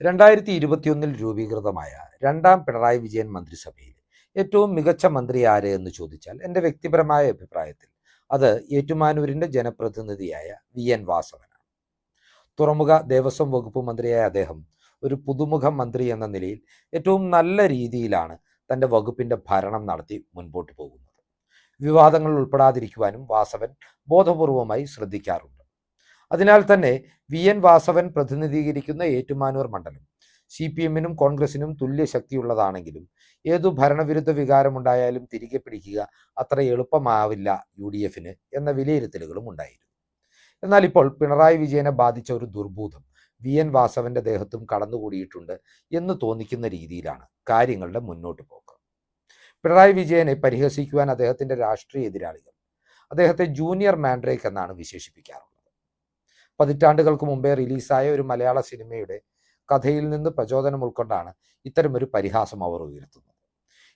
രണ്ടായിരത്തി ഇരുപത്തിയൊന്നിൽ രൂപീകൃതമായ രണ്ടാം പിണറായി വിജയൻ മന്ത്രിസഭയിൽ ഏറ്റവും മികച്ച മന്ത്രി ആര് എന്ന് ചോദിച്ചാൽ എന്റെ വ്യക്തിപരമായ അഭിപ്രായത്തിൽ അത് ഏറ്റുമാനൂരിന്റെ ജനപ്രതിനിധിയായ വി എൻ വാസവനാണ്. തുറമുഖ ദേവസ്വം വകുപ്പ് മന്ത്രിയായ അദ്ദേഹം ഒരു പുതുമുഖ മന്ത്രി എന്ന നിലയിൽ ഏറ്റവും നല്ല രീതിയിലാണ് തന്റെ വകുപ്പിന്റെ ഭരണം നടത്തി മുൻപോട്ട് പോകുന്നത്. വിവാദങ്ങൾ ഉൾപ്പെടാതിരിക്കുവാനും വാസവൻ ബോധപൂർവമായി ശ്രദ്ധിക്കാറുണ്ട്. അതിനാൽ തന്നെ വി എൻ വാസവൻ പ്രതിനിധീകരിക്കുന്ന ഏറ്റുമാനൂർ മണ്ഡലം. സി പി എമ്മിനും കോൺഗ്രസിനും തുല്യ ശക്തിയുള്ളതാണെങ്കിലും ഏതു ഭരണവിരുദ്ധ വികാരമുണ്ടായാലും തിരികെ പിടിക്കുക അത്ര എളുപ്പമാവില്ല യു ഡി എഫിന് എന്ന വിലയിരുത്തലുകളും ഉണ്ടായിരുന്നു. എന്നാൽ ഇപ്പോൾ പിണറായി വിജയനെ ബാധിച്ച ഒരു ദുർഭൂതം വി എൻ വാസവന്റെ ദേഹത്തും കടന്നുകൂടിയിട്ടുണ്ട് എന്ന് തോന്നിക്കുന്ന രീതിയിലാണ് കാര്യങ്ങളുടെ മുന്നോട്ട് പോക്ക്. പിണറായി വിജയനെ പരിഹസിക്കുവാൻ അദ്ദേഹത്തിന്റെ രാഷ്ട്രീയ എതിരാളികൾ അദ്ദേഹത്തെ ജൂനിയർ മാൻഡ്രേക്ക് എന്നാണ് വിശേഷിപ്പിക്കാറുള്ളത്. പതിറ്റാണ്ടുകൾക്ക് മുമ്പേ റിലീസായ ഒരു മലയാള സിനിമയുടെ കഥയിൽ നിന്ന് പ്രചോദനം ഉൾക്കൊണ്ടാണ് ഇത്തരമൊരു പരിഹാസം അവർ ഉയർത്തുന്നത്.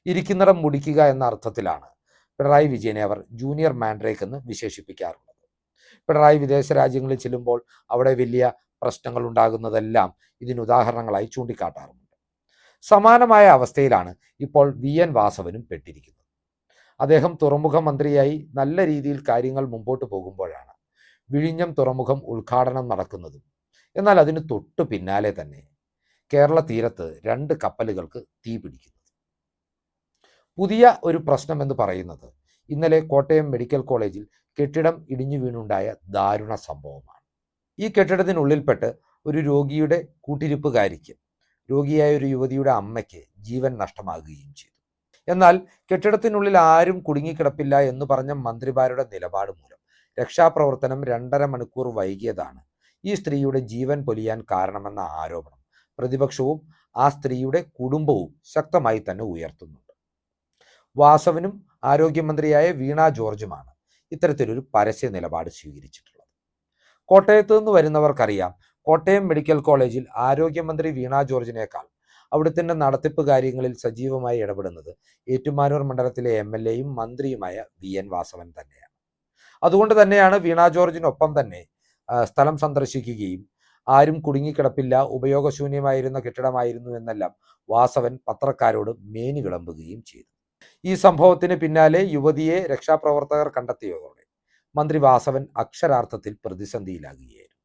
ഇരിക്കുന്നിടം മുടിക്കുക എന്ന അർത്ഥത്തിലാണ് പിണറായി വിജയനെ അവർ ജൂനിയർ മാൻഡ്രേക്ക് എന്ന് വിശേഷിപ്പിക്കാറുള്ളത്. പിണറായി വിദേശ രാജ്യങ്ങളിൽ ചെല്ലുമ്പോൾ അവിടെ വലിയ പ്രശ്നങ്ങൾ ഉണ്ടാകുന്നതെല്ലാം ഇതിന് ഉദാഹരണങ്ങളായി ചൂണ്ടിക്കാട്ടാറുണ്ട് സമാനമായ അവസ്ഥയിലാണ് ഇപ്പോൾ വി. എൻ. വാസവനും പെട്ടിരിക്കുന്നത്. അദ്ദേഹം തുറമുഖ മന്ത്രിയായി നല്ല രീതിയിൽ കാര്യങ്ങൾ മുമ്പോട്ട് പോകുമ്പോഴാണ് വിഴിഞ്ഞം തുറമുഖം ഉദ്ഘാടനം നടക്കുന്നതും. എന്നാൽ അതിന് തൊട്ടു പിന്നാലെ തന്നെ കേരള തീരത്ത് രണ്ട് കപ്പലുകൾക്ക് തീ പിടിക്കുന്നത്. പുതിയ ഒരു പ്രശ്നം എന്ന് പറയുന്നത് ഇന്നലെ കോട്ടയം മെഡിക്കൽ കോളേജിൽ കെട്ടിടം ഇടിഞ്ഞു വീണുണ്ടായ ദാരുണ സംഭവമാണ്. ഈ കെട്ടിടത്തിനുള്ളിൽപ്പെട്ട് ഒരു രോഗിയുടെ കൂട്ടിരിപ്പുകാരിക്ക് രോഗിയായ ഒരു യുവതിയുടെ അമ്മയ്ക്ക് ജീവൻ നഷ്ടമാകുകയും ചെയ്തു. എന്നാൽ കെട്ടിടത്തിനുള്ളിൽ ആരും കുടുങ്ങിക്കിടപ്പില്ല എന്ന് പറഞ്ഞ മന്ത്രിമാരുടെ നിലപാട് മൂലം രക്ഷാപ്രവർത്തനം രണ്ടര മണിക്കൂർ വൈകിയതാണ്. ഈ സ്ത്രീയുടെ ജീവൻ പൊലിയാൻ കാരണമെന്ന ആരോപണം പ്രതിപക്ഷവും ആ സ്ത്രീയുടെ കുടുംബവും ശക്തമായി തന്നെ ഉയർത്തുന്നുണ്ട്. വാസവനും ആരോഗ്യമന്ത്രിയായ വീണ ജോർജുമാണ് ഇത്തരത്തിലൊരു പരസ്യ നിലപാട് സ്വീകരിച്ചിട്ടുള്ളത്. കോട്ടയത്ത് നിന്ന് വരുന്നവർക്കറിയാം കോട്ടയം മെഡിക്കൽ കോളേജിൽ ആരോഗ്യമന്ത്രി വീണ ജോർജിനേക്കാൾ അവിടുത്തെ നടത്തിപ്പ് കാര്യങ്ങളിൽ സജീവമായി ഇടപെടുന്നത് ഏറ്റുമാനൂർ മണ്ഡലത്തിലെ എം എൽ എയും മന്ത്രിയുമായ വി എൻ വാസവൻ തന്നെയാണ്. അതുകൊണ്ട് തന്നെയാണ് വീണ ജോർജിനൊപ്പം തന്നെ സ്ഥലം സന്ദർശിക്കുകയും ആരും കുടുങ്ങിക്കിടപ്പില്ല ഉപയോഗശൂന്യമായിരുന്ന കെട്ടിടമായിരുന്നു എന്നെല്ലാം വാസവൻ പത്രക്കാരോട് മേനി വിളമ്പുകയും ചെയ്തു. ഈ സംഭവത്തിന് പിന്നാലെ യുവതിയെ രക്ഷാപ്രവർത്തകർ കണ്ടെത്തിയതോടെ മന്ത്രി വാസവൻ അക്ഷരാർത്ഥത്തിൽ പ്രതിസന്ധിയിലാകുകയായിരുന്നു.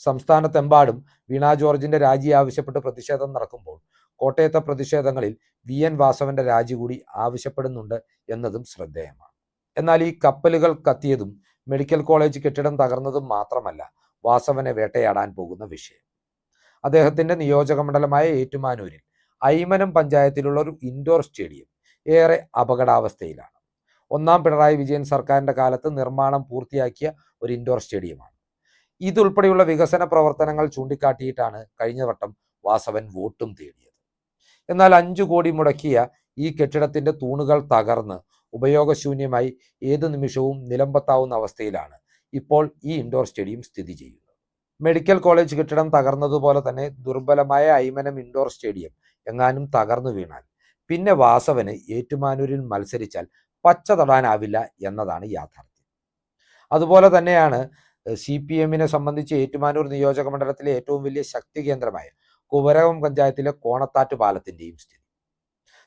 സംസ്ഥാനത്തെമ്പാടും വീണ ജോർജിന്റെ രാജി ആവശ്യപ്പെട്ട് പ്രതിഷേധം നടക്കുമ്പോൾ കോട്ടയത്തെ പ്രതിഷേധങ്ങളിൽ വി എൻ വാസവന്റെ രാജി കൂടി ആവശ്യപ്പെടുന്നുണ്ട് എന്നതും ശ്രദ്ധേയമാണ്. എന്നാൽ ഈ കപ്പലുകൾ കത്തിയതും മെഡിക്കൽ കോളേജ് കെട്ടിടം തകർന്നതും മാത്രമല്ല വാസവനെ വേട്ടയാടാൻ പോകുന്ന വിഷയം. അദ്ദേഹത്തിന്റെ നിയോജക മണ്ഡലമായ ഏറ്റുമാനൂരിൽ ഐമനം പഞ്ചായത്തിലുള്ള ഒരു ഇൻഡോർ സ്റ്റേഡിയം ഏറെ അപകടാവസ്ഥയിലാണ്. ഒന്നാം പിണറായി വിജയൻ സർക്കാരിന്റെ കാലത്ത് നിർമ്മാണം പൂർത്തിയാക്കിയ ഒരു ഇൻഡോർ സ്റ്റേഡിയമാണ് ഇതുൾപ്പെടെയുള്ള വികസന പ്രവർത്തനങ്ങൾ ചൂണ്ടിക്കാട്ടിയിട്ടാണ് കഴിഞ്ഞ വട്ടം വാസവൻ വോട്ടും തേടിയത്. എന്നാൽ അഞ്ചു കോടി മുടക്കിയ ഈ കെട്ടിടത്തിന്റെ തൂണുകൾ തകർന്ന് ഉപയോഗശൂന്യമായി ഏതു നിമിഷവും നിലമ്പത്താവുന്ന അവസ്ഥയിലാണ്. ഇപ്പോൾ ഈ ഇൻഡോർ സ്റ്റേഡിയം സ്ഥിതി ചെയ്യുന്നത് മെഡിക്കൽ കോളേജ് കെട്ടിടം തകർന്നതുപോലെ തന്നെ ദുർബലമായ ഐമനം ഇൻഡോർ സ്റ്റേഡിയം എങ്ങാനും തകർന്നു വീണാൽ പിന്നെ വാസവന് ഏറ്റുമാനൂരിൽ മത്സരിച്ചാൽ പച്ച തൊടാനാവില്ല എന്നതാണ് യാഥാർത്ഥ്യം. അതുപോലെ തന്നെയാണ് സി പി എമ്മിനെ സംബന്ധിച്ച് ഏറ്റുമാനൂർ നിയോജക മണ്ഡലത്തിലെ ഏറ്റവും വലിയ ശക്തി കേന്ദ്രമായ കുമരകം പഞ്ചായത്തിലെ കോണത്താറ്റ് പാലത്തിന്റെയും സ്ഥിതി.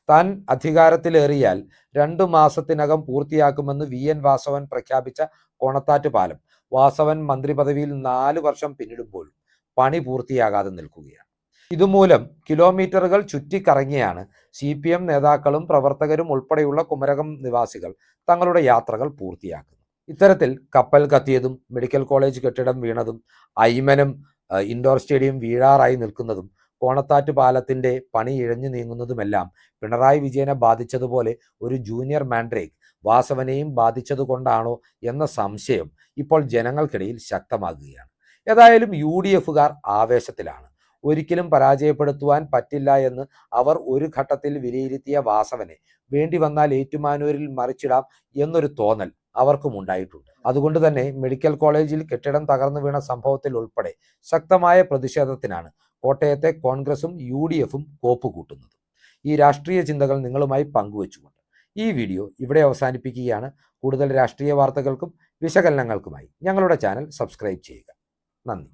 താൻ അധികാരത്തിലേറിയാൽ രണ്ടു മാസത്തിനകം പൂർത്തിയാക്കുമെന്ന് വി. എൻ. വാസവൻ പ്രഖ്യാപിച്ച കോണത്താറ്റ് പാലം. വാസവൻ മന്ത്രി പദവിയിൽ നാല് വർഷം പിന്നിടുമ്പോഴും പണി പൂർത്തിയാകാതെ നിൽക്കുകയാണ്. ഇതുമൂലം കിലോമീറ്ററുകൾ ചുറ്റിക്കറങ്ങിയാണ് സി. പി. എം. നേതാക്കളും പ്രവർത്തകരും ഉൾപ്പെടെയുള്ള കുമരകം നിവാസികൾ തങ്ങളുടെ യാത്രകൾ പൂർത്തിയാക്കുന്നത്. ഇത്തരത്തിൽ കപ്പൽ കത്തിയതും മെഡിക്കൽ കോളേജ് കെട്ടിടം വീണതും ഐമനം ഇൻഡോർ സ്റ്റേഡിയം വീഴാറായി നിൽക്കുന്നതും കോണത്താറ്റ് പാലത്തിന്റെ പണി ഇഴഞ്ഞു നീങ്ങുന്നതുമെല്ലാം പിണറായി വിജയനെ ബാധിച്ചതുപോലെ ഒരു ജൂനിയർ മാൻഡ്രേക്ക് വാസവനെയും ബാധിച്ചതുകൊണ്ടാണോ എന്ന സംശയം ഇപ്പോൾ ജനങ്ങൾക്കിടയിൽ ശക്തമാകുകയാണ്. ഏതായാലും യു ഡി എഫുകാർ ആവേശത്തിലാണ്. ഒരിക്കലും പരാജയപ്പെടുത്തുവാൻ പറ്റില്ല എന്ന് അവർ ഒരു ഘട്ടത്തിൽ വിലയിരുത്തിയ വാസവനെ വേണ്ടി വന്നാൽ ഏറ്റുമാനൂരിൽ മറിച്ചിടാം എന്നൊരു തോന്നൽ അവർക്കും ഉണ്ടായിട്ടുണ്ട്. അതുകൊണ്ട് തന്നെ മെഡിക്കൽ കോളേജിൽ കെട്ടിടം തകർന്നു വീണ സംഭവത്തിൽ ഉൾപ്പെടെ ശക്തമായ പ്രതിഷേധത്തിനാണ് കോട്ടയത്തെ കോൺഗ്രസും യു ഡി എഫും കോപ്പ് കൂട്ടുന്നത്. ഈ രാഷ്ട്രീയ ചിന്തകൾ നിങ്ങളുമായി പങ്കുവച്ചുകൊണ്ട് ഈ വീഡിയോ ഇവിടെ അവസാനിപ്പിക്കുകയാണ്. കൂടുതൽ രാഷ്ട്രീയ വാർത്തകൾക്കും വിശകലനങ്ങൾക്കുമായി ഞങ്ങളുടെ ചാനൽ സബ്സ്ക്രൈബ് ചെയ്യുക. നന്ദി.